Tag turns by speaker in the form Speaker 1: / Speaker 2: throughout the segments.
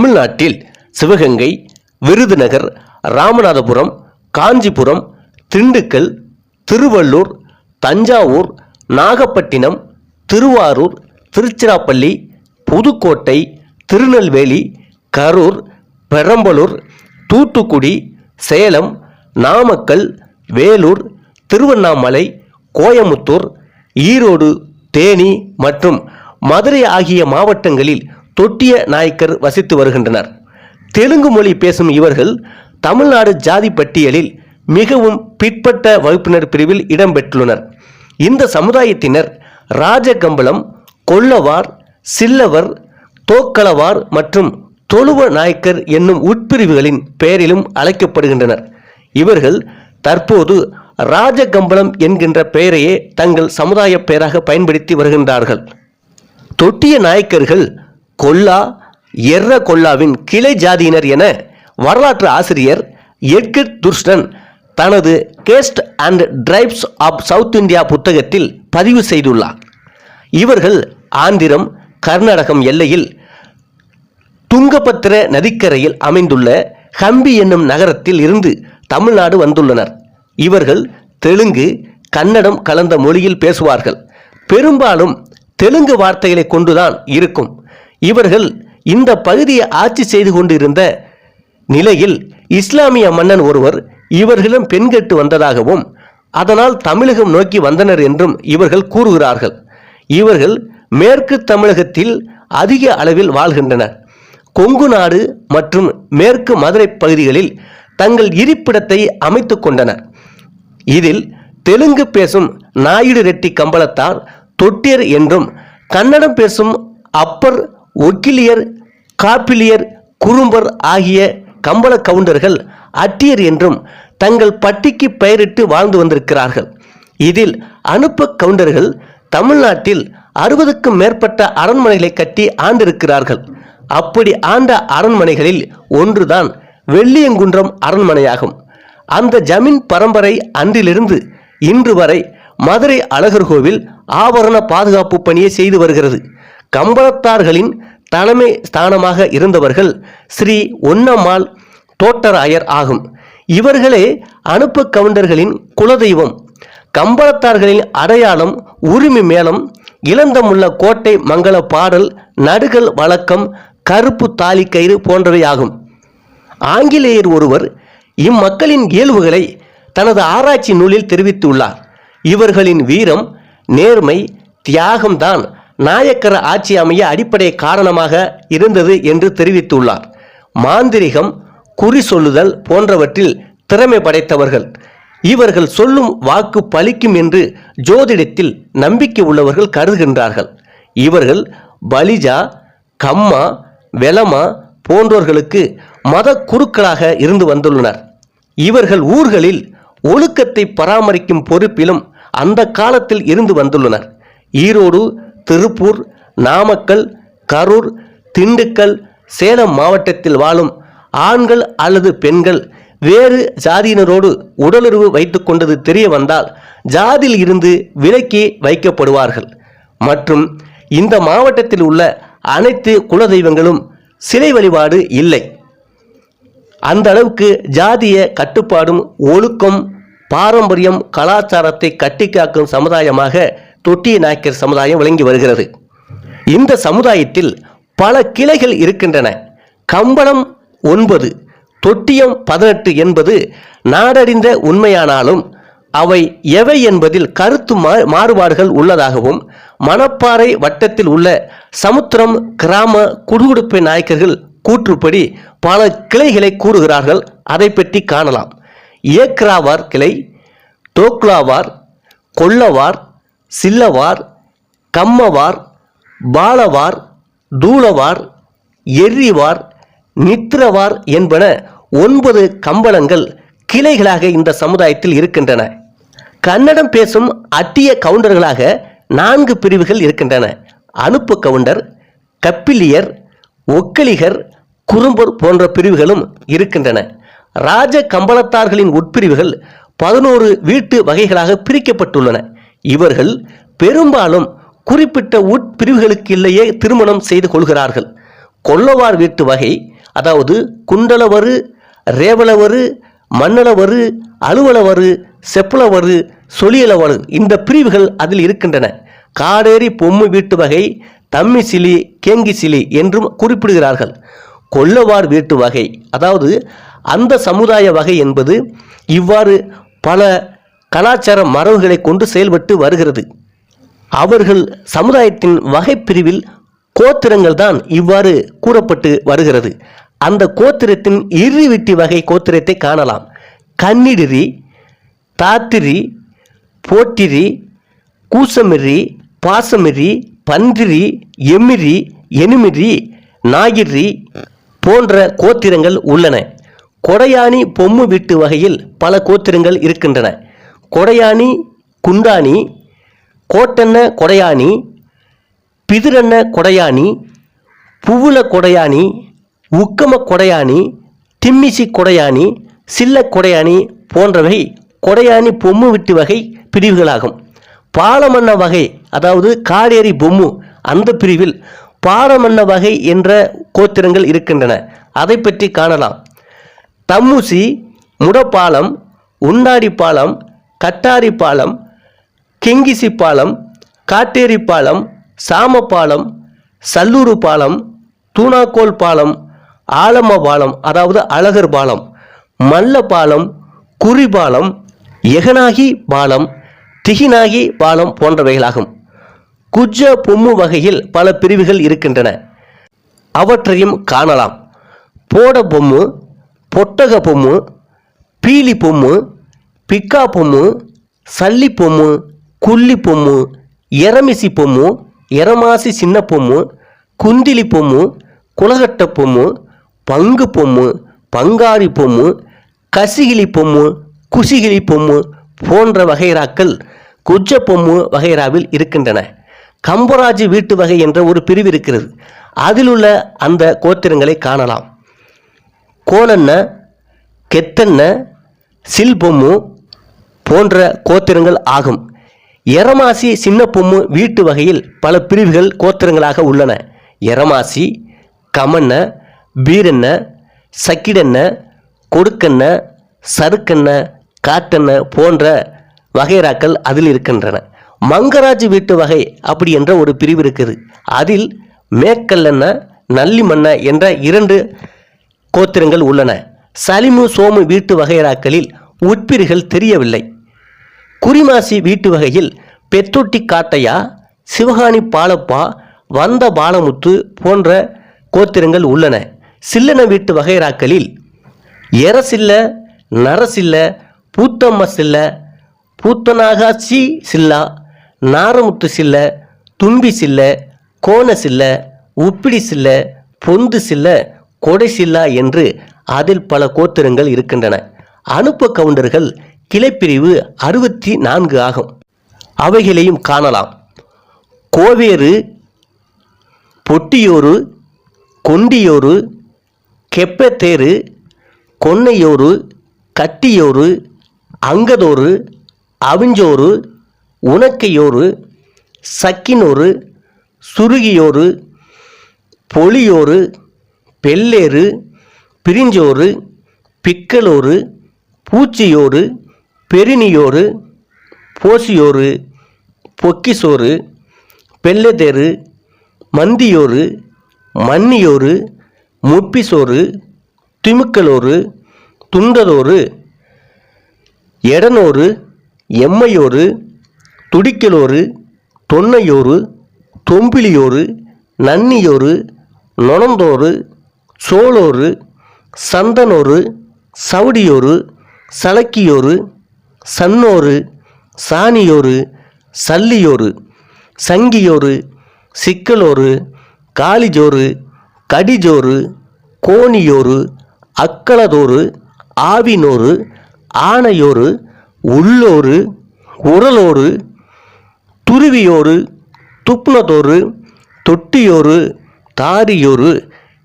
Speaker 1: தமிழ்நாட்டில் சிவகங்கை விருதுநகர் ராமநாதபுரம் காஞ்சிபுரம் திண்டுக்கல் திருவள்ளூர் தஞ்சாவூர் நாகப்பட்டினம் திருவாரூர் திருச்சிராப்பள்ளி புதுக்கோட்டை திருநெல்வேலி கரூர் பெரம்பலூர் தூத்துக்குடி சேலம் நாமக்கல் வேலூர் திருவண்ணாமலை கோயமுத்தூர் ஈரோடு தேனி மற்றும் மதுரை ஆகிய மாவட்டங்களில் தொட்டிய நாயக்கர் வசித்து வருகின்றனர். தெலுங்கு மொழி பேசும் இவர்கள் தமிழ்நாடு ஜாதி பட்டியலில் மிகவும் பிற்பட்ட வகுப்பினர் பிரிவில் இடம்பெற்றுள்ளனர் இந்த சமுதாயத்தினர் ராஜகம்பளம் கொல்லவார் சில்லவர் தோக்களவார் மற்றும் தொழுவ நாயக்கர் என்னும் உட்பிரிவுகளின் பெயரிலும் அழைக்கப்படுகின்றனர். இவர்கள் தற்போது ராஜகம்பளம் என்கின்ற பெயரையே தங்கள் சமுதாய பெயராக பயன்படுத்தி வருகின்றார்கள். தொட்டிய நாயக்கர்கள் கொல்லா எர்ர கொல்லாவின் கிளை ஜாதியினர் என வரலாற்று ஆசிரியர் எட்கர் துர்ஸ்டன் தனது caste and tribes of south India புத்தகத்தில் பதிவு செய்துள்ளார். இவர்கள் ஆந்திரம் கர்நாடகம் எல்லையில் துங்கபத்திர நதிக்கரையில் அமைந்துள்ள ஹம்பி என்னும் நகரத்தில் இருந்து தமிழ்நாடு வந்துள்ளனர். இவர்கள் தெலுங்கு கன்னடம் கலந்த மொழியில் பேசுவார்கள். பெரும்பாலும் தெலுங்கு வார்த்தைகளை கொண்டுதான் இருக்கும். இவர்கள் இந்த பகுதியை ஆட்சி செய்து கொண்டிருந்த நிலையில் இஸ்லாமிய மன்னன் ஒருவர் இவர்களிடம் பெண்கட்டு வந்ததாகவும் அதனால் தமிழகம் நோக்கி வந்தனர் என்றும் இவர்கள் கூறுகிறார்கள். இவர்கள் மேற்கு தமிழகத்தில் அதிக அளவில் வாழ்கின்றனர். கொங்கு நாடு மற்றும் மேற்கு மதுரை பகுதிகளில் தங்கள் இருப்பிடத்தை அமைத்து கொண்டனர். இதில் தெலுங்கு பேசும் நாயுடு ரெட்டி கம்பளத்தார் தொட்டியர் என்றும் கன்னடம் பேசும் அப்பர் ஒக்கிலியர் காப்பிலியர் குறும்பர் ஆகிய கம்பள கவுண்டர்கள் அட்டியர் என்றும் தங்கள் பட்டிக்கு பெயரிட்டு வாழ்ந்து வந்திருக்கிறார்கள். இதில் அனுப்ப கவுண்டர்கள் தமிழ்நாட்டில் அறுபதுக்கும் மேற்பட்ட அரண்மனைகளை கட்டி ஆண்டிருக்கிறார்கள். அப்படி ஆண்ட அரண்மனைகளில் ஒன்றுதான் வெள்ளியங்குன்றம் அரண்மனையாகும். அந்த ஜமீன் பரம்பரை அன்றிலிருந்து இன்று வரை மதுரை அழகர் கோவில் ஆபரண பாதுகாப்பு பணியை செய்து வருகிறது. கம்பளத்தார்களின் தலைமை ஸ்தானமாக இருந்தவர்கள் ஸ்ரீ ஒன்னம்மாள் தோட்டராயர் ஆகும். இவர்களே அனுப்பு கவுண்டர்களின் குலதெய்வம். கம்பளத்தார்களின் அடையாளம் உரிமை மேளம் இளந்தமுள்ள கோட்டை மங்கள பாடல் நடுகள் வழக்கம் கருப்பு தாலி கயிறு போன்றவையாகும். ஆங்கிலேயர் ஒருவர் இம்மக்களின் இயல்புகளை தனது ஆராய்ச்சி நூலில் தெரிவித்துள்ளார். இவர்களின் வீரம் நேர்மை தியாகம்தான் நாயக்கர ஆட்சி அமைய அடிப்படை காரணமாக இருந்தது என்று தெரிவித்துள்ளார். மாந்திரிகம் குறி சொல்லுதல் போன்றவற்றில் திறமை படைத்தவர்கள். இவர்கள் சொல்லும் வாக்கு பலிக்கும் என்று ஜோதிடத்தில் நம்பிக்கை உள்ளவர்கள் கருதுகின்றார்கள். இவர்கள் பலிஜா கம்மா வெலமா போன்றோர்களுக்கு மத குருக்களாக இருந்து வந்துள்ளனர். இவர்கள் ஊர்களில் ஒழுக்கத்தை பராமரிக்கும் பொறுப்பிலும் அந்த காலத்தில் இருந்து வந்துள்ளனர். ஈரோடு திருப்பூர் நாமக்கல் கரூர் திண்டுக்கல் சேலம் மாவட்டத்தில் வாழும் ஆண்கள் அல்லது பெண்கள் வேறு ஜாதியினரோடு உடலுறவு வைத்துக்கொண்டது தெரிய வந்தால் ஜாதியில் இருந்து விலக்கி வைக்கப்படுவார்கள். மற்றும் இந்த மாவட்டத்தில் உள்ள அனைத்து குலதெய்வங்களும் சிலை வழிபாடு இல்லை. அந்த அளவுக்கு ஜாதிய கட்டுப்பாடும் ஒழுக்கம் பாரம்பரியம் கலாச்சாரத்தை கட்டிக்காக்கும் சமுதாயமாக தொட்டிய நாயக்கர் சமுதாயம் விளங்கி வருகிறது. இந்த சமுதாயத்தில் பல கிளைகள் இருக்கின்றன. கம்பளம் ஒன்பது தொட்டியம் பதினெட்டு என்பது நாடறிந்த உண்மையானாலும் அவை எவை என்பதில் கருத்து மா- மாறுபாடுகள் உள்ளதாகவும் மணப்பாறை வட்டத்தில் உள்ள சமுத்திரம் கிராம குடுகுடுப்பை நாயக்கர்கள் கூற்றுப்படி பல கிளைகளை கூறுகிறார்கள். அதை பற்றி காணலாம். ஏக்ராவார் கிளை டோக்லாவார் கொல்லவார் சில்லவார் கம்மவார் பாலவார் தூளவார் எர்ரிவார் நித்திரவார் என்பன ஒன்பது கம்பளங்கள் கிளைகளாக இந்த சமுதாயத்தில் இருக்கின்றன. கன்னடம் பேசும் அட்டிய கவுண்டர்களாக நான்கு பிரிவுகள் இருக்கின்றன. அனுப்பு கவுண்டர் கப்பிலியர் ஒக்கலிகர் குறும்பர் போன்ற பிரிவுகளும் இருக்கின்றன. ராஜ கம்பளத்தார்களின் உட்பிரிவுகள் பதினோரு வீட்டு வகைகளாக பிரிக்கப்பட்டுள்ளன. இவர்கள் பெரும்பாலும் குறிப்பிட்ட உட்பிரிவுகளுக்கு இல்லையே திருமணம் செய்து கொள்கிறார்கள். கொல்லவார் வீட்டு வகை அதாவது குண்டலவரு ரேவலவரு மண்ணளவரு அலுவலவரு செப்பலவரு சொலியலவரு இந்த பிரிவுகள் அதில் இருக்கின்றன. காடேரி பொம்மு வீட்டு வகை தம்மிசிலி கேங்கிசிலி என்றும் குறிப்பிடுகிறார்கள். கொல்லவார் வீட்டு வகை அதாவது அந்த சமுதாய வகை என்பது இவ்வாறு பல கலாச்சார மரபுகளை கொண்டு செயல்பட்டு வருகிறது. அவர்கள் சமுதாயத்தின் வகைப்பிரிவில் கோத்திரங்கள் தான் இவ்வாறு கூறப்பட்டு வருகிறது. அந்த கோத்திரத்தின் இறுவிட்டி வகை கோத்திரத்தை காணலாம். கன்னிடிரி தாத்திரி போட்டிரி கூசமிரி பாசமிரி பன்றிரி எமிரி எனுமிரி நாகிரி போன்ற கோத்திரங்கள் உள்ளன. கொடையானி பொம்மு வீட்டு வகையில் பல கோத்திரங்கள் இருக்கின்றன. கொடையானி குண்டானி கோட்டென்ன கொடையானி பிதிரென்ன கொடையானி புவுல கொடையானி உக்கம கொடையானி திம்மிசி கொடையானி சில்ல கொடையானி போன்றவை கொடையானி பொம்மு விட்டு வகை பிரிவுகளாகும். பாலமன்ன வகை அதாவது காடேரி பொம்மு அந்த பிரிவில் பாலமன்ன வகை என்ற கோத்திரங்கள் இருக்கின்றன. அதை பற்றி காணலாம். தம்முசி முடப்பாலம் உண்டாடி பாலம் கட்டாரி பாலம் கிங்கிசி பாலம் காட்டேரி பாலம் சாமப்பாலம் சல்லூரு பாலம் தூணாக்கோல் பாலம் ஆலம பாலம் அதாவது அழகர் பாலம் மல்ல பாலம் குறிபாலம் எகனாகி பாலம் திகினாகி பாலம் போன்றவைகளாகும். குஜ பொம்மு வகையில் பல பிரிவுகள் இருக்கின்றன. அவற்றையும் காணலாம். போட பொம்மு பொட்டக பொம்மு பீலி பொம்மு பிக்கா பொம்மு சல்லி பொம்மு குள்ளி பொம்மு எரமிசி பொம்மு எரமாசி சின்ன பொம்மு குந்திலி பொம்மு குலகட்ட பொம்மு பங்கு பொம்மு பங்காரி பொம்மு கசிகிளி பொம்மு குசிகிளி பொம்மு போன்ற வகைராக்கள் குஜ பொம்மு வகைராவில் இருக்கின்றன. கம்பராஜ் வீட்டு வகை என்ற ஒரு பிரிவு இருக்கிறது. அதில் உள்ள அந்த கோத்திரங்களை காணலாம். கோலன்ன கெத்தன்ன சில்பொம்மு போன்ற கோத்திரங்கள் ஆகும். எரமாசி சின்ன பொம்மு வீட்டு வகையில் பல பிரிவுகள் கோத்திரங்களாக உள்ளன. எரமாசி கமன்ன பீரண்ண சக்கிடண்ண கொடுக்கண்ண சருக்கண்ண காட்டண்ண போன்ற வகைராக்கள் அதில் இருக்கின்றன. மங்கராஜ் வீட்டு வகை அப்படி என்ற ஒரு பிரிவு இருக்குது. அதில் மேக்கல்லென்ன நல்லிமன்ன என்ற இரண்டு கோத்திரங்கள் உள்ளன. சலிமு சோமு வீட்டு வகைராக்களில் உட்பிரிகள் தெரியவில்லை. குறிமாசி வீட்டு வகையில் பெத்தொட்டி காட்டையா சிவகாணி பாலப்பா வந்த பாலமுத்து போன்ற கோத்திரங்கள் உள்ளன. சில்லன வீட்டு வகைராக்களில் எரசில்ல நரசில்ல பூத்தம்ம சில்ல பூத்தனாகாச்சி சில்லா நாரமுத்து சில்ல தும்பி சில்ல கோண சில்ல உப்பிடி சில்ல பொந்து சில்ல கொடை சில்லா என்று அதில் பல கோத்திரங்கள் இருக்கின்றன. அனுப்ப கவுண்டர்கள் கிளைப்பிரிவு அறுபத்தி நான்கு ஆகும். அவைகளையும் காணலாம். கோவேறு பொட்டியோரு கொண்டியோரு கெப்பத்தேரு கொன்னையோரு கட்டியோரு அங்கதோரு அவிஞ்சோரு உனக்கையோரு சக்கினோரு சுருகியோரு பொலியோரு பெல்லேறு பிரிஞ்சோறு பிக்கலோரு பூச்சியோறு பெருநியோறு போசியோறு பொக்கிசோறு பெல்லதேரு மந்தியோறு மன்னியோறு முப்பிசோறு திமுக்கலோறு துண்டதோறு எடனோறு எம்மையோரு துடிக்கலோறு தொன்னையோரு தொம்பிலியோரு நன்னியோரு நொணந்தோறு சோளோரு சந்தனோறு சவுடியோறு சலக்கியோறு சன்னோரு சாணியோரு சல்லியோரு சங்கியோரு சிக்கலோரு காளிஜோறு கடிஜோறு கோணியோரு அக்களதோறு ஆவினோரு ஆனையோரு உள்ளோரு உரலோரு துருவியோரு துப்னதோரு தொட்டியோரு தாரியோரு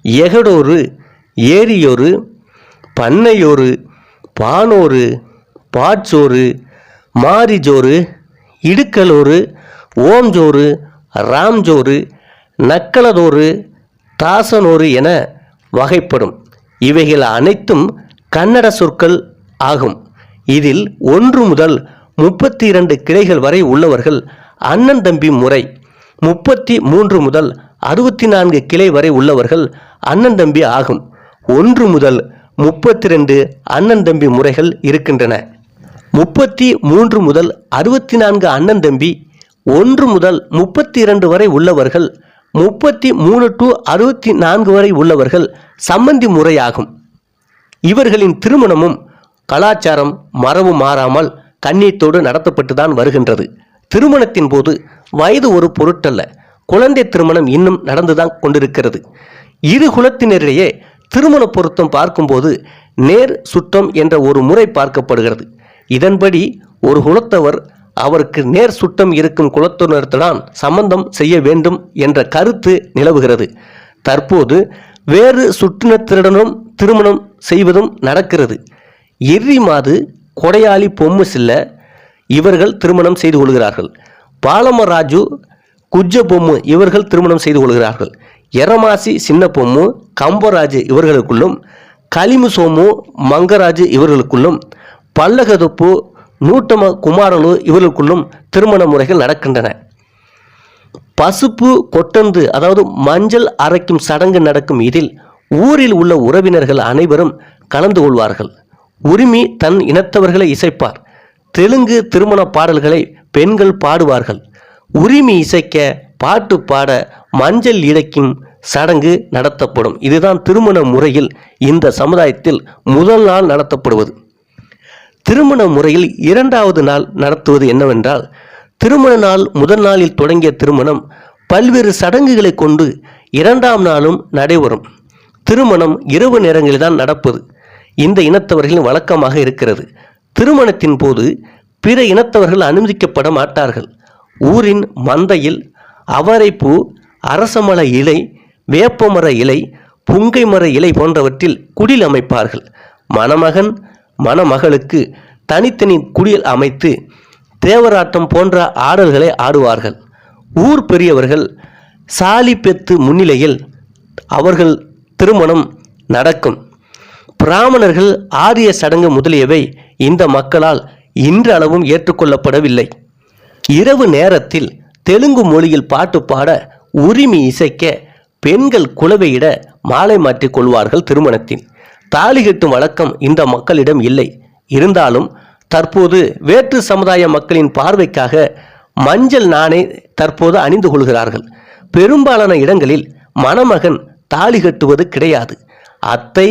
Speaker 1: எகடோரு ஏரியோரு பண்ணையோரு பானோரு பாட்சோறு மாரிஜோறு இடுக்கலோறு ஓம்ஜோறு ராம்ஜோறு நக்கலதோறு தாசனோறு என வகைப்படும். இவைகள் அனைத்தும் கன்னட சொற்கள் ஆகும். இதில் ஒன்று முதல் முப்பத்தி இரண்டு கிளைகள் வரை உள்ளவர்கள் அண்ணன் தம்பி முறை முப்பத்தி மூன்று முதல் அறுபத்தி நான்கு கிளை வரை உள்ளவர்கள் அண்ணன் தம்பி ஆகும். ஒன்று முதல் முப்பத்தி ரெண்டு அண்ணன் தம்பி முறைகள் இருக்கின்றன. முப்பத்தி மூன்று முதல் அறுபத்தி நான்கு அண்ணன் தம்பி ஒன்று முதல் முப்பத்தி இரண்டு வரை உள்ளவர்கள் முப்பத்தி மூணு டு அறுபத்தி நான்கு வரை உள்ளவர்கள் சம்மந்தி முறையாகும். இவர்களின் திருமணமும் கலாச்சாரம் மரபு மாறாமல் கண்ணியத்தோடு நடத்தப்பட்டு தான் வருகின்றது. திருமணத்தின் போது வயது ஒரு பொருட்டல்ல குழந்தை திருமணம் இன்னும் நடந்துதான் கொண்டிருக்கிறது. இரு குலத்தினரிடையே திருமண பொருத்தம் பார்க்கும்போது நேர் சுற்றம் என்ற ஒரு முறை பார்க்கப்படுகிறது. இதன்படி ஒரு குலத்தவர் அவருக்கு நேர் சுட்டம் இருக்கும் குலத்தினருடன் சம்பந்தம் செய்ய வேண்டும் என்ற கருத்து நிலவுகிறது. தற்போது வேறு சுற்றினத்தினருடனும் திருமணம் செய்வதும் நடக்கிறது. எரி மாது கொடையாளி பொம்மு சில்ல இவர்கள் திருமணம் செய்து கொள்கிறார்கள். பாலமராஜு குஜ்ஜ பொம்மு இவர்கள் திருமணம் செய்து கொள்கிறார்கள். எரமாசி சின்ன பொம்மு கம்பராஜு இவர்களுக்குள்ளும் களிமு சோமு மங்கராஜு இவர்களுக்குள்ளும் பல்லகதுப்பு நூட்டம குமாரலு இவர்களுக்குள்ளும் திருமண முறைகள் நடக்கின்றன. பசுப்பு கொட்டந்து அதாவது மஞ்சள் அரைக்கும் சடங்கு நடக்கும் இதில் ஊரில் உள்ள உறவினர்கள் அனைவரும் கலந்து கொள்வார்கள். உரிமை தன் இனத்தவர்களை இசைப்பார். தெலுங்கு திருமண பாடல்களை பெண்கள் பாடுவார்கள். உரிமை இசைக்க பாட்டு பாட மஞ்சள் இடைக்கும் சடங்கு நடத்தப்படும். இதுதான் திருமண முறையில் இந்த சமுதாயத்தில் முதல் நாள் நடத்தப்படுவது. திருமண முறையில் இரண்டாவது நாள் நடத்துவது என்னவென்றால் திருமண நாள் முதல் நாளில் தொடங்கிய திருமணம் பல்வேறு சடங்குகளை கொண்டு இரண்டாம் நாளும் நடைபெறும். திருமணம் இரவு நேரங்களில் தான் நடப்பது. இந்த இனத்தவர்களின் வழக்கமாக இருக்கிறது. திருமணத்தின் போது பிற இனத்தவர்கள் அனுமதிக்கப்பட மாட்டார்கள். ஊரின் மந்தையில் அவரைப்பூ அரசமர இலை வேப்பமர இலை புங்கை மர இலை போன்றவற்றில் குடில் அமைப்பார்கள். மணமகன் மணமகளுக்கு தனித்தனி குடில் அமைத்து தேவராட்டம் போன்ற ஆடல்களை ஆடுவார்கள். ஊர் பெரியவர்கள் சாலி பெத்து முன்னிலையில் அவர்கள் திருமணம் நடக்கும். பிராமணர்கள் ஆரிய சடங்கு முதலியவை இந்த மக்களால் இன்றளவும் ஏற்றுக்கொள்ளப்படவில்லை. இரவு நேரத்தில் தெலுங்கு மொழியில் பாட்டு பாட உரிமை இசைக்க பெண்கள் குலவையிட மாலை மாற்றிக் கொள்வார்கள் திருமணத்தில். தாலி கட்டும் வழக்கம் இந்த மக்களிடம் இல்லை. இருந்தாலும் தற்போது வேற்று சமுதாய மக்களின் பார்வைக்காக மஞ்சள் நாணை தற்போது அணிந்து கொள்கிறார்கள். பெரும்பாலான இடங்களில் மணமகன் தாலி கட்டுவது கிடையாது. அத்தை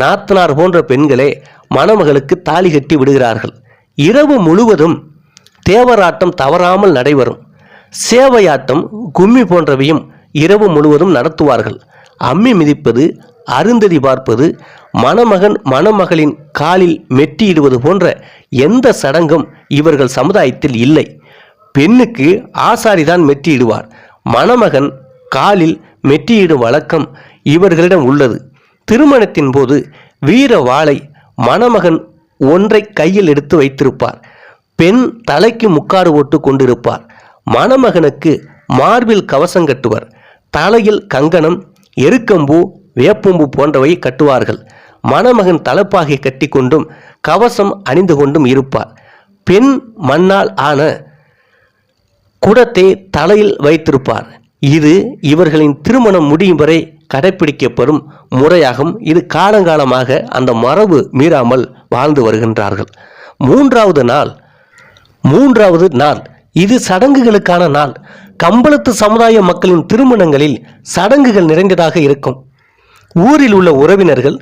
Speaker 1: நாத்தனார் போன்ற பெண்களே மணமகளுக்கு தாலி கட்டி விடுகிறார்கள். இரவு முழுவதும் தேவராட்டம் தவறாமல் நடைபெறும். சேவையாட்டம் கும்மி போன்றவையும் இரவு முழுவதும் நடத்துவார்கள். அம்மி மிதிப்பது அருந்ததி பார்ப்பது மணமகன் மணமகளின் காலில் மெட்டியிடுவது போன்ற எந்த சடங்கும் இவர்கள் சமுதாயத்தில் இல்லை. பெண்ணுக்கு ஆசாரிதான் மெட்டியிடுவார். மணமகன் காலில் மெட்டியிடும் வழக்கம் இவர்களிடம் உள்ளது. திருமணத்தின் போது வீர வாளை மணமகன் ஒன்றை கையில் எடுத்து வைத்திருப்பார். பெண் தலைக்கு முக்காடு ஓட்டு கொண்டிருப்பார். மணமகனுக்கு மார்பில் கவசம் கட்டுவர். தலையில் கங்கணம் எருக்கம்பூ வேப்பம்பூ போன்றவை கட்டுவார்கள். மணமகன் தலப்பாகை கட்டி கொண்டும் கவசம் அணிந்து கொண்டும் இருப்பார் பெண் மண்ணால் ஆன குடத்தை தலையில் வைத்திருப்பார். இது இவர்களின் திருமணம் முடியும் வரை கடைபிடிக்கப்படும் முறையாகும். இது காலங்காலமாக அந்த மரபு மீறாமல் வாழ்ந்து வருகின்றார்கள். மூன்றாவது நாள் மூன்றாவது நாள். இது சடங்குகளுக்கான நாள். கம்பளத்து சமுதாய மக்களின் திருமணங்களில் சடங்குகள் நிறைந்ததாக இருக்கும். ஊரில் உள்ள உறவினர்கள்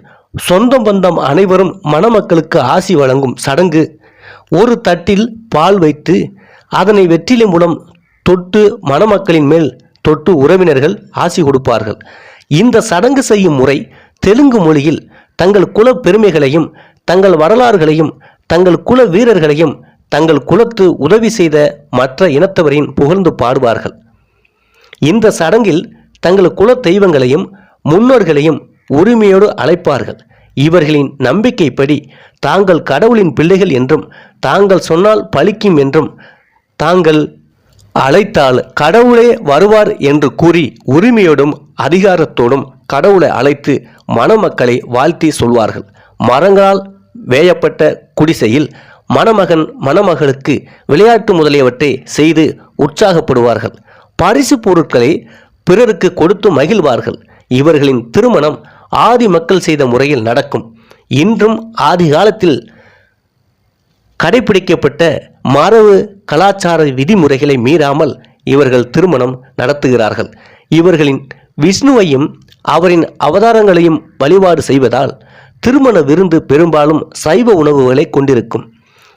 Speaker 1: சொந்தம் பந்தம் அனைவரும் மணமக்களுக்கு ஆசி வழங்கும் சடங்கு. ஒரு தட்டில் பால் வைத்து அதனை வெற்றிலை மூலம் தொட்டு மணமக்களின் மேல் தொட்டு உறவினர்கள் ஆசி கொடுப்பார்கள். இந்த சடங்கு செய்யும் முறை தெலுங்கு மொழியில் தங்கள் குல பெருமைகளையும் தங்கள் வரலாறுகளையும் தங்கள் குல வீரர்களையும் தங்கள் குலத்து உதவி செய்த மற்ற இனத்தவரின் புகழ்ந்து பாடுவார்கள். இந்த சடங்கில் தங்கள் குல தெய்வங்களையும் முன்னோர்களையும் உரிமையோடு அழைப்பார்கள். இவர்களின் நம்பிக்கைப்படி தாங்கள் கடவுளின் பிள்ளைகள் என்றும் தாங்கள் சொன்னால் பலிக்கும் என்றும் தாங்கள் அழைத்தால் கடவுளே வருவார் என்று கூறி உரிமையோடும் அதிகாரத்தோடும் கடவுளை அழைத்து மணமக்களை வாழ்த்தி சொல்வார்கள். மரங்களால் வேயப்பட்ட குடிசையில் மணமகன் மணமகளுக்கு விளையாட்டு முதலியவற்றை செய்து உற்சாகப்படுவார்கள். பரிசு பொருட்களை பிறருக்கு கொடுத்து மகிழ்வார்கள். இவர்களின் திருமணம் ஆதி மக்கள் செய்த முறையில் நடக்கும். இன்றும் ஆதி காலத்தில் கடைபிடிக்கப்பட்ட மரபு கலாச்சார விதிமுறைகளை மீறாமல் இவர்கள் திருமணம் நடத்துகிறார்கள். இவர்களின் விஷ்ணுவையும் அவரின் அவதாரங்களையும் வழிபாடு செய்வதால் திருமண விருந்து பெரும்பாலும் சைவ உணவுகளை கொண்டிருக்கும்.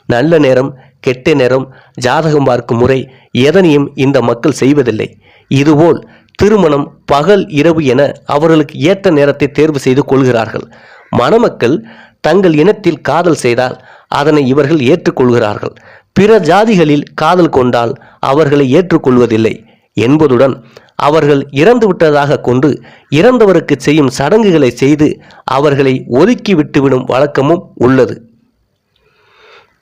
Speaker 1: நல்ல நேரம் கெட்ட நேரம் ஜாதகம் பார்க்கும் முறை எதனையும் இந்த மக்கள் செய்வதில்லை. இதுபோல் திருமணம் பகல் இரவு என அவர்களுக்கு ஏற்ற நேரத்தை தேர்வு செய்து கொள்கிறார்கள். மணமக்கள் தங்கள் இனத்தில் காதல் செய்தால் அதனை இவர்கள் ஏற்றுக்கொள்கிறார்கள். பிற ஜாதிகளில் காதல் கொண்டால் அவர்களை ஏற்றுக்கொள்வதில்லை என்பதுடன் அவர்கள் இறந்து விட்டதாக கொண்டு இறந்தவருக்கு செய்யும் சடங்குகளை செய்து அவர்களை ஒதுக்கி விட்டுவிடும் வழக்கமும் உள்ளது.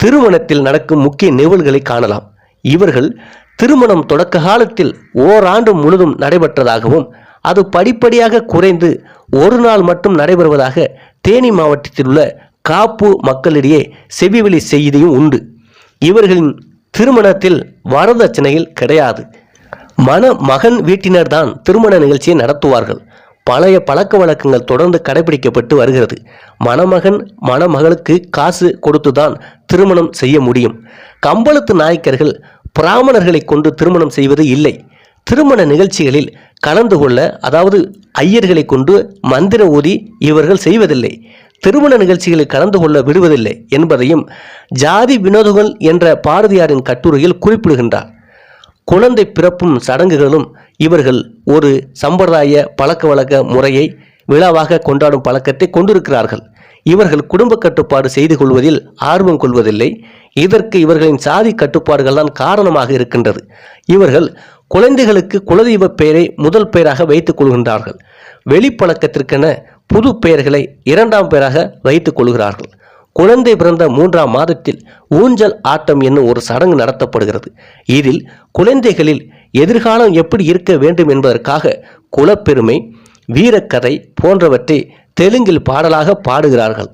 Speaker 1: திருமணத்தில் நடக்கும் முக்கிய நிகழ்வுகளை காணலாம். இவர்கள் திருமணம் தொடக்க காலத்தில் ஓராண்டு முழுதும் நடைபெற்றதாகவும் அது படிப்படியாக குறைந்து ஒரு நாள் மட்டும் நடைபெறுவதாக தேனி மாவட்டத்தில் உள்ள காப்பு மக்களிடையே செவிவெளி செய்தியும் உண்டு. இவர்களின் திருமணத்தில் வரதட்சணையில் கிடையாது. மன மகன் வீட்டினர்தான் திருமண நிகழ்ச்சியை நடத்துவார்கள். பழைய பழக்க வழக்கங்கள் தொடர்ந்து கடைபிடிக்கப்பட்டு வருகிறது. மணமகன் மணமகளுக்கு காசு கொடுத்துதான் திருமணம் செய்ய முடியும். கம்பளத்து நாயக்கர்கள் பிராமணர்களை கொண்டு திருமணம் செய்வது இல்லை. திருமண நிகழ்ச்சிகளில் கலந்து கொள்ள அதாவது ஐயர்களை கொண்டு மந்திர ஓதி இவர்கள் செய்வதில்லை. திருமண நிகழ்ச்சிகளில் கலந்து கொள்ள விடுவதில்லை என்பதையும் ஜாதி வினோதங்கள் என்ற பாரதியாரின் கட்டுரையில் குறிப்பிடுகின்றார். குழந்தை பிறப்பும் சடங்குகளும் இவர்கள் ஒரு சம்பிரதாய பழக்க வழக்க முறையை விழாவாக கொண்டாடும் பழக்கத்தை கொண்டிருக்கிறார்கள். இவர்கள் குடும்ப கட்டுப்பாடு செய்து கொள்வதில் ஆர்வம் கொள்வதில்லை. இதற்கு இவர்களின் சாதி கட்டுப்பாடுகள் தான் காரணமாக இருக்கின்றது. இவர்கள் குழந்தைகளுக்கு குலதெய்வ பெயரை முதல் பெயராக வைத்துக் கொள்கின்றார்கள். வெளிப்பழக்கத்திற்கென புது பெயர்களை இரண்டாம் பெயராக வைத்துக் கொள்கிறார்கள். குழந்தை பிறந்த மூன்றாம் மாதத்தில் ஊஞ்சல் ஆட்டம் என்னும் ஒரு சடங்கு நடத்தப்படுகிறது. இதில் குழந்தைகளில் எதிர்காலம் எப்படி இருக்க வேண்டும் என்பதற்காக குலப்பெருமை வீரக்கதை போன்றவற்றை தெலுங்கில் பாடலாக பாடுகிறார்கள்.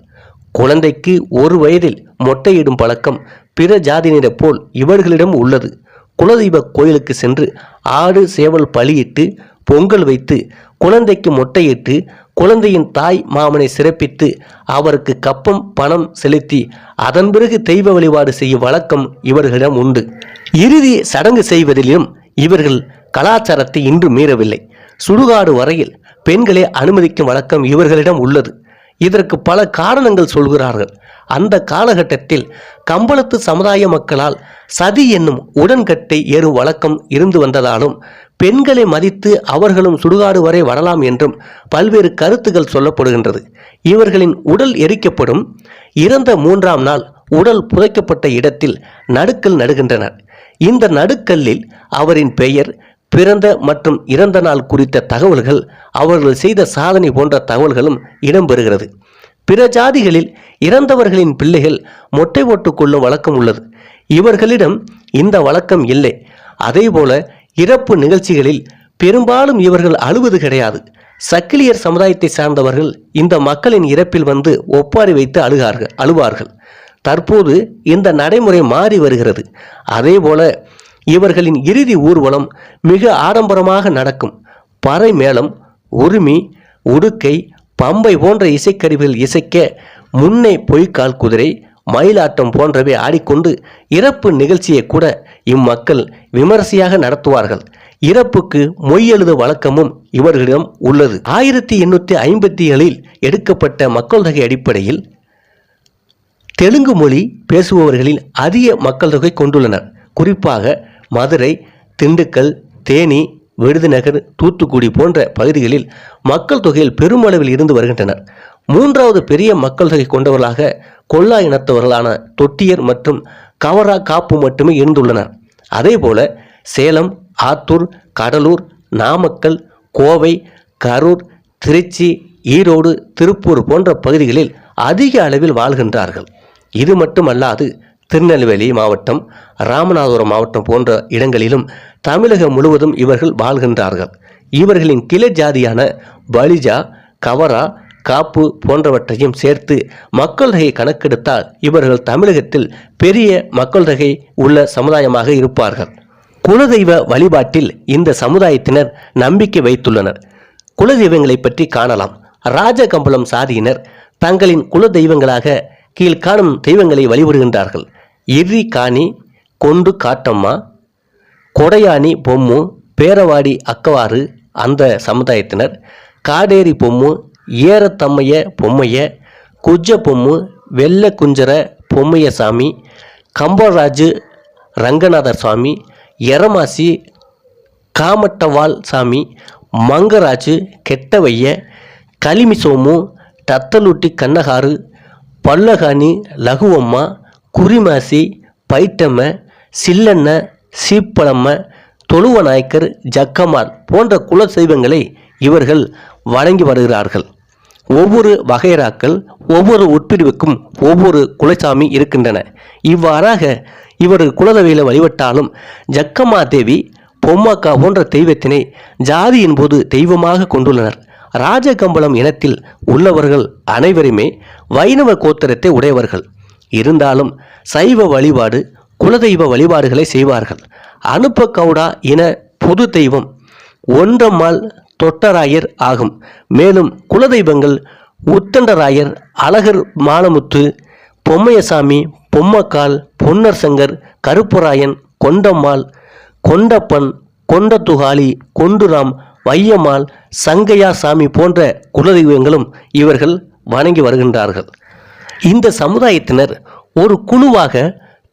Speaker 1: குழந்தைக்கு ஒரு வயதில் மொட்டையிடும் பழக்கம் பிற ஜாதியினரைப் போல் இவர்களிடம் உள்ளது. குலதெய்வ கோயிலுக்கு சென்று ஆடு சேவல் பலியிட்டு பொங்கல் வைத்து குழந்தைக்கு மொட்டையிட்டு குழந்தையின் தாய் மாமனை சிறப்பித்து அவருக்கு கப்பம் பணம் செலுத்தி அதன் பிறகு தெய்வ வழிபாடு செய்யும் வழக்கம் இவர்களிடம் உண்டு. இறுதி சடங்கு செய்வதிலும் இவர்கள் கலாச்சாரத்தை இன்று மீறவில்லை. சுடுகாடு வரையில் பெண்களை அனுமதிக்கும் வழக்கம் இவர்களிடம் உள்ளது. இதற்கு பல காரணங்கள் சொல்கிறார்கள். அந்த காலகட்டத்தில் கம்பளத்து சமுதாய மக்களால் சதி என்னும் உடன்கட்டை ஏறும் வழக்கம் இருந்து வந்ததாலும் பெண்களை மதித்து அவர்களும் சுடுகாடு வரை வரலாம் என்றும் பல்வேறு கருத்துக்கள் சொல்லப்படுகின்றது. இவர்களின் உடல் எரிக்கப்படும். இறந்த மூன்றாம் நாள் உடல் புதைக்கப்பட்ட இடத்தில் நடுக்கல் நடுகின்றனர். இந்த நடுக்கல்லில் அவரின் பெயர் பிறந்த மற்றும் இறந்த நாள் குறித்த தகவல்கள் அவர்கள் செய்த சாதனை போன்ற தகவல்களும் இடம்பெறுகிறது. பிற ஜாதிகளில் இறந்தவர்களின் பிள்ளைகள் மொட்டை போட்டுக் கொள்ளும் வழக்கம் உள்ளது. இவர்களிடம் இந்த வழக்கம் இல்லை. அதேபோல இறப்பு நிகழ்ச்சிகளில் பெரும்பாலும் இவர்கள் அழுவது கிடையாது. சக்கிலியர் சமுதாயத்தை சார்ந்தவர்கள் இந்த மக்களின் இறப்பில் வந்து ஒப்பாரி வைத்து அழுகார்கள் அழுவார்கள். தற்போது இந்த நடைமுறை மாறி வருகிறது. அதேபோல இவர்களின் இறுதி ஊர்வலம் மிக ஆடம்பரமாக நடக்கும். பறை மேளம் உரிமை உடுக்கை பம்பை போன்ற இசைக்கருவிகள் இசைக்க முன்னே பொய்க்கால் குதிரை மயிலாட்டம் போன்றவை ஆடிக்கொண்டு இறப்பு நிகழ்ச்சியை கூட இம்மக்கள் விமரிசையாக நடத்துவார்கள். இறப்புக்கு மொய் எழுத வழக்கமும் இவர்களிடம் உள்ளது. ஆயிரத்தி எண்ணூற்றி ஐம்பத்தி ஏழில் எடுக்கப்பட்ட மக்கள் தொகை அடிப்படையில் தெலுங்கு மொழி பேசுபவர்களில் அதிக மக்கள் தொகை கொண்டுள்ளனர். குறிப்பாக மதுரை திண்டுக்கல் தேனி விருதுநகர் தூத்துக்குடி போன்ற பகுதிகளில் மக்கள் தொகையில் பெருமளவில் இருந்து வருகின்றனர். மூன்றாவது பெரிய மக்கள் தொகை கொண்டவர்களாக கொல்லா இனத்தவர்களான தொட்டியர் மற்றும் கவரா காப்பு மட்டுமே இருந்துள்ளனர். அதேபோல சேலம் ஆத்தூர் கடலூர் நாமக்கல் கோவை கரூர் திருச்சி ஈரோடு திருப்பூர் போன்ற பகுதிகளில் அதிக அளவில் வாழ்கின்றார்கள். இது மட்டுமல்லாது திருநெல்வேலி மாவட்டம் ராமநாதபுரம் மாவட்டம் போன்ற இடங்களிலும் தமிழகம் முழுவதும் இவர்கள் வாழ்கின்றார்கள். இவர்களின் கிளை ஜாதியான பலிஜா கவரா காப்பு போன்றவற்றையும் சேர்த்து மக்கள் தொகை கணக்கெடுத்தால் இவர்கள் தமிழகத்தில் பெரிய மக்கள் தொகை உள்ள சமுதாயமாக இருப்பார்கள். குலதெய்வ வழிபாட்டில் இந்த சமுதாயத்தினர் நம்பிக்கை வைத்துள்ளனர். குலதெய்வங்களை பற்றி காணலாம். ராஜகம்பளம் சாதியினர் தங்களின் குல தெய்வங்களாக கீழ்காணும் தெய்வங்களை வழிபடுகின்றார்கள். இர்ரி காணி கொண்டு காட்டம்மா. கொடையானி பொம்மு பேரவாடி அக்கவாறு அந்த சமுதாயத்தினர். காடேரி பொம்மு ஏறத்தம்மைய பொம்மைய குஜ பொம்மு வெள்ளை குஞ்சர பொம்மைய சாமி கம்பராஜு ரங்கநாதர் சுவாமி எரமாசி காமட்டவாள் சாமி மங்கராஜு கெட்டவைய களிமி சோமு தத்தலுட்டி கண்ணகாரு பல்லகாணி லகுவம்மா குறிமாசி பைட்டம்ம சில்லண்ண சீப்பளம்ம தொழுவ நாயக்கர் ஜக்கமார் போன்ற குல தெய்வங்களை இவர்கள் வணங்கி வருகிறார்கள். ஒவ்வொரு வகைராக்கள் ஒவ்வொரு உட்பிரிவுக்கும் ஒவ்வொரு குலசாமி இருக்கின்றன. இவ்வாறாக இவர்கள் குலதெய்வங்களை வழிபட்டாலும் ஜக்கம்மா தேவி பொம்மாக்கா போன்ற தெய்வத்தினை ஜாதியின் போது தெய்வமாக கொண்டுள்ளனர். ராஜகம்பளம் இனத்தில் உள்ளவர்கள் அனைவருமே வைணவ கோத்திரத்தை உடையவர்கள். இருந்தாலும் சைவ வழிபாடு குலதெய்வ வழிபாடுகளை செய்வார்கள். அனுப்ப கவுடா இன பொது தெய்வம் ஒன்றம்மாள் தொட்டராயர் ஆகும். மேலும் குலதெய்வங்கள் உத்தண்டராயர் அழகர் மாலமுத்து பொம்மையசாமி பொம்மக்கால் பொன்னர் சங்கர் கருப்பராயன் கொண்டம்மாள் கொண்டப்பன் கொண்டத்துகாளி கொண்டுராம் வையம்மாள் சங்கையா சாமி போன்ற குலதெய்வங்களும் இவர்கள் வணங்கி வருகின்றார்கள். இந்த சமுதாயத்தினர் ஒரு குழுவாக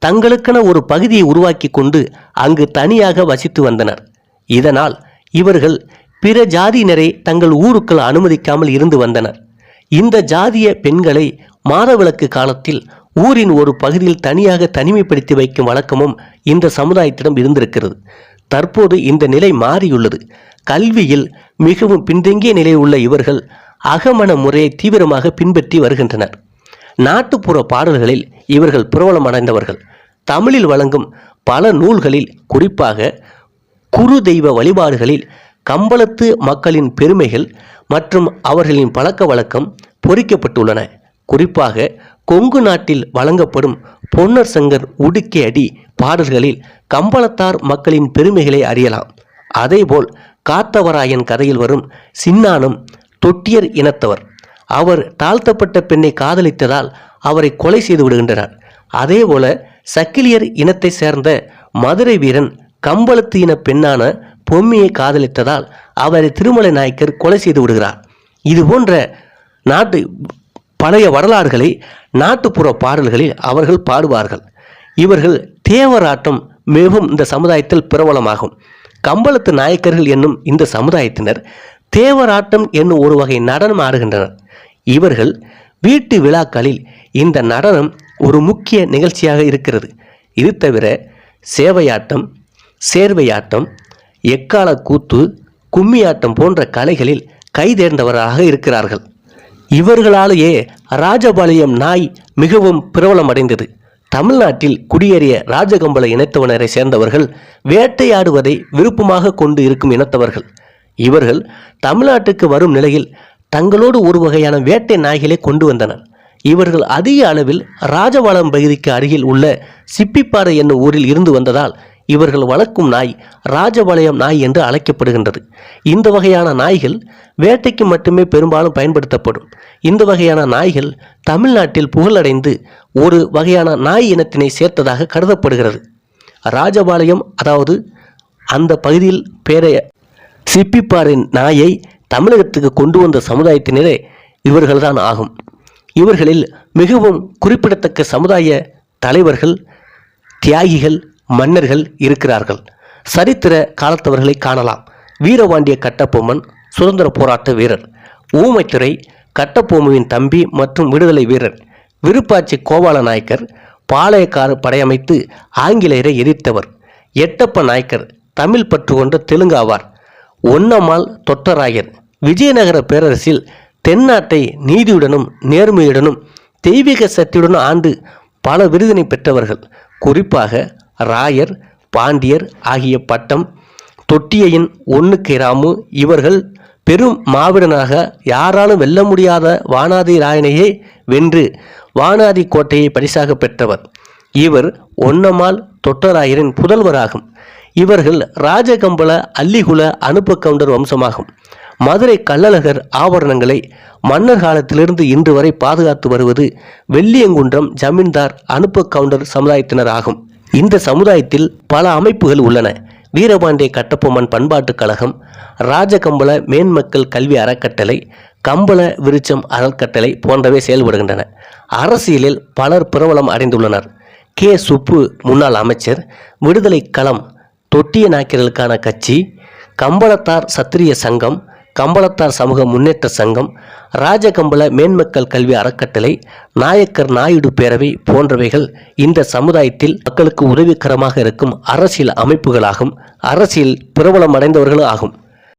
Speaker 1: தங்களுக்கென ஒரு பகுதியை உருவாக்கி கொண்டு அங்கு தனியாக வசித்து வந்தனர். இதனால் இவர்கள் பிற ஜாதியினரை தங்கள் ஊருக்குள் அனுமதிக்காமல் இருந்து வந்தனர். இந்த ஜாதிய பெண்களை மாதவிளக்கு காலத்தில் ஊரின் ஒரு பகுதியில் தனியாக தனிமைப்படுத்தி வைக்கும் வழக்கமும் இந்த சமுதாயத்திடம் இருந்திருக்கிறது. தற்போது இந்த நிலை மாறியுள்ளது. கல்வியில் மிகவும் பின்தங்கிய நிலையில் உள்ள இவர்கள் அகமண முறையை தீவிரமாக பின்பற்றி வருகின்றனர். நாட்டுப்புற பாடல்களில் இவர்கள் பிரபலமடைந்தவர்கள். தமிழில் வழங்கும் பல நூல்களில் குறிப்பாக குரு தெய்வ வழிபாடுகளில் கம்பளத்து மக்களின் பெருமைகள் மற்றும் அவர்களின் பழக்க வழக்கம் பொறிக்கப்பட்டுள்ளன. குறிப்பாக கொங்கு நாட்டில் வழங்கப்படும் பொன்னர் சங்கர் உடுக்கே அடி பாடல்களில் கம்பளத்தார் மக்களின் பெருமைகளை அறியலாம். அதேபோல் காத்தவராயன் கதையில் வரும் சின்னானும் தொட்டியர் இனத்தவர் அவர் தாழ்த்தப்பட்ட பெண்ணை காதலித்ததால் அவரை கொலை செய்து விடுகின்றனர் அதேபோல சக்கிலியர் இனத்தை சேர்ந்த மதுரை வீரன் கம்பளத்து இன பெண்ணான பொம்மியை காதலித்ததால் அவரை திருமலை நாயக்கர் கொலை செய்து விடுகிறார். இது போன்ற நாட்டு பழைய வரலாறுகளை நாட்டுப்புற பாடல்களில் அவர்கள் பாடுவார்கள். இவர்கள் தேவராட்டம் மிகவும் இந்த சமுதாயத்தில் பிரபலமாகும். கம்பளத்து நாயக்கர்கள் என்னும் இந்த சமுதாயத்தினர் தேவராட்டம் என்னும் ஒரு வகை நடனம் ஆடுகின்றனர். இவர்கள் வீட்டு விழாக்களில் இந்த நடனம் ஒரு முக்கிய நிகழ்ச்சியாக இருக்கிறது. இது தவிர சேவையாட்டம் சேர்வையாட்டம் எக்கால கூத்து கும்மியாட்டம் போன்ற கலைகளில் கைதேர்ந்தவராக இருக்கிறார்கள். இவர்களாலேயே ராஜபாளையம் நாய் மிகவும் பிரபலமடைந்தது. தமிழ்நாட்டில் குடியேறிய ராஜகம்பள இனத்தவனரை சேர்ந்தவர்கள் வேட்டையாடுவதை விருப்பமாக கொண்டு இருக்கும் இனத்தவர்கள். இவர்கள் தமிழ்நாட்டுக்கு வரும் நிலையில் தங்களோடு ஒரு வகையான வேட்டை நாய்களை கொண்டு வந்தனர். இவர்கள் அதிக அளவில் ராஜபாளையம் பகுதிக்கு அருகில் உள்ள சிப்பிப்பாறை என்னும் ஊரில் இருந்து வந்ததால் இவர்கள் வளர்க்கும் நாய் ராஜபாளையம் நாய் என்று அழைக்கப்படுகின்றது. இந்த வகையான நாய்கள் வேட்டைக்கு மட்டுமே பெரும்பாலும் பயன்படுத்தப்படும். இந்த வகையான நாய்கள் தமிழ்நாட்டில் புகழடைந்து ஒரு வகையான நாய் இனத்தினை சேர்த்ததாக கருதப்படுகிறது. ராஜபாளையம் அதாவது அந்த பகுதியில் பேரைய சிப்பிப்பாரின் நாயை தமிழகத்துக்கு கொண்டு வந்த சமுதாயத்தினரே இவர்கள்தான் ஆகும். இவர்களில் மிகவும் குறிப்பிடத்தக்க சமுதாய தலைவர்கள் தியாகிகள் மன்னர்கள் இருக்கிறார்கள். சரித்திர காலத்தவர்களை காணலாம். வீரபாண்டிய கட்டபொம்மன் சுதந்திர போராட்ட வீரர். ஊமைத்துறை கட்டபொம்முவின் தம்பி மற்றும் விடுதலை வீரர். விருப்பாச்சி கோபால நாயக்கர் பாளையக்கார படையமைத்து ஆங்கிலேயரை எதிர்த்தவர். எட்டப்ப நாயக்கர் தமிழ் பற்று கொண்ட தெலுங்காவார் ஒன்னம்மாள் தொட்டராயர் விஜயநகர பேரரசில் தென்னாட்டை நீதியுடனும் நேர்மையுடனும் தெய்வீக சக்தியுடனும் ஆண்டு பல விருதினை பெற்றவர்கள். குறிப்பாக ராயர் பாண்டியர் ஆகிய பட்டம் தொட்டியையின் ஒன்னுக்கு ராமு இவர்கள் பெரும் மாவீரனாக யாராலும் வெல்ல முடியாத வானாதி ராயனையே வென்று வானாதி கோட்டையை பரிசாக பெற்றவர். இவர் ஒன்னமால் தொட்டராயரின் புதல்வராகும். இவர்கள் ராஜகம்பள அல்லிகுல அனுப்ப கவுண்டர் வம்சமாகும். மதுரை கள்ளழகர் ஆபரணங்களை மன்னர் காலத்திலிருந்து இன்று வரை பாதுகாத்து வருவது வெள்ளியங்குன்றம் ஜமீன்தார் அனுப்ப கவுண்டர் சமுதாயத்தினர் ஆகும். இந்த சமுதாயத்தில் பல அமைப்புகள் உள்ளன. வீரபாண்டிய கட்டப்பொம்மன் பண்பாட்டுக் கழகம் ராஜகம்பள மேன்மக்கள் கல்வி அறக்கட்டளை கம்பள விருச்சம் அறக்கட்டளை போன்றவை செயல்படுகின்றன. அரசியலில் பலர் பிரபலம் அடைந்துள்ளனர். கே சுப்பு முன்னாள் அமைச்சர் விடுதலை களம் தொட்டிய நாய்க்கர்களுக்கான கட்சி கம்பளத்தார் சத்திரிய சங்கம் கம்பளத்தார் சமூக முன்னேற்ற சங்கம் ராஜகம்பள மேன்மக்கள் கல்வி அறக்கட்டளை நாயக்கர் நாயுடு பேரவை போன்றவைகள் இந்த சமுதாயத்தில் மக்களுக்கு உதவிகரமாக இருக்கும் அரசியல் அமைப்புகளாகும் அரசியல் பிரபலம் அடைந்தவர்களும் ஆகும்